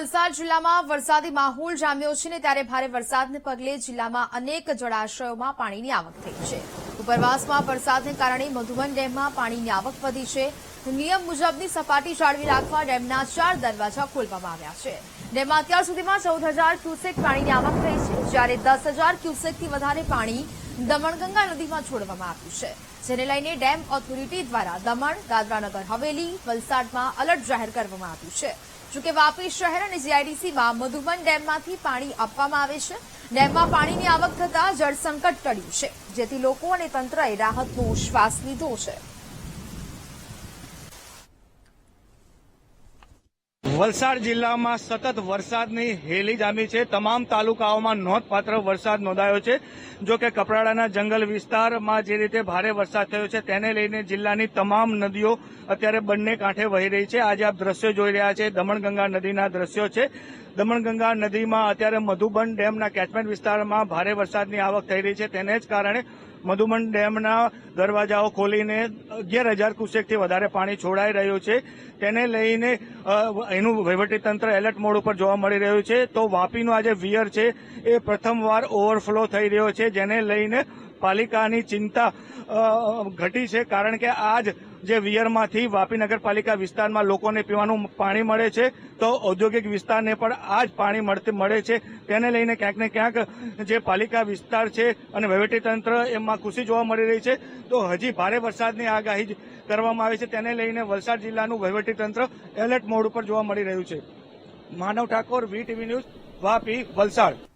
વલસાડ જિલ્લામાં વરસાદી માહોલ જામ્યો છે ને ત્યારે ભારે વરસાદને પગલે જિલ્લામાં અનેક જળાશયોમાં પાણીની આવક થઈ છે. ઉપરવાસમાં વરસાદને કારણે મધુબન ડેમમાં પાણીની આવક વધી છે. નિયમ મુજબની સપાટી જાળવી રાખવા ડેમના ચાર દરવાજા ખોલવામાં આવ્યા છે. ડેમમાં અત્યાર સુધીમાં ચૌદ હજાર ક્યુસેક પાણીની આવક થઈ છે. જ્યારે દસ હજાર ક્યુસેકથી વધારે પાણી દમણગંગા નદીમાં છોડવામાં આવ્યું છે. જેને લઈને ડેમ ઓથોરિટી દ્વારા દમણ દાદરાનગર હવેલી, વલસાડમાં અલર્ટ જાહેર કરવામાં આવ્યું છે. જોકે વાપી શહેર અને જીઆઈડીસીમાં મધુબન ડેમમાંથી પાણી આપવામાં આવે છે. ડેમમાં પાણીની આવક થતાં જળસંકટ ટળ્યું છે, જેથી લોકો અને તંત્રએ રાહતનો શ્વાસ લીધો છે. વલસાડ જિલ્લામાં સતત વરસાદની હેલી જામી છે. તમામ તાલુકાઓમાં નોંધપાત્ર વરસાદ નોંધાયો છે. જો કે કપરાડાના જંગલ વિસ્તારમાં જે રીતે ભારે વરસાદ થયો છે, તેને લઈને જિલ્લાની તમામ નદીઓ અત્યારે બંને કાંઠે વહી રહી છે. આજે આપ દ્રશ્યો જોઈ રહ્યા છે. દમણગંગા નદીના દ્રશ્યો છે. દમણગંગા નદીમાં અત્યારે મધુબન ડેમના કેચમેન્ટ વિસ્તારમાં ભારે વરસાદની આવક થઈ રહી છે. તેને જ કારણે મધુબન ડેમના દરવાજાઓ ખોલીને અગિયાર હજાર ક્યુસેકથી વધારે પાણી છોડાઈ રહ્યું છે. તેને લઈને એનું વહીવટીતંત્ર એલર્ટ મોડ ઉપર જોવા મળી રહ્યું છે. તો વાપીનો આજે વિયર છે. એ પ્રથમવાર ઓવરફ્લો થઈ રહ્યો છે, જેને લઈને પાલિકાની ચિંતા ઘટી છે કારણ કે આજ જે વિયરમાંથી વાપી નગરપાલિકા વિસ્તારમાં લોકોને પીવાનું પાણી મળે છે, તો ઔદ્યોગિક વિસ્તારને પણ આ જ પાણી મળતી, મળે છે. તેને લઈને ક્યાંક ને ક્યાંક જે પાલિકા વિસ્તાર છે અને વહીવટીતંત્ર એમાં ખુશી જોવા મળી રહી છે. તો હજી ભારે વરસાદની આગાહી કરવામાં આવી છે. તેને લઈને વલસાડ જિલ્લાનું વહીવટીતંત્ર એલર્ટ મોડ ઉપર જોવા મળી રહ્યું છે. Manav Thakor, V TV news, Vapi, Valsad.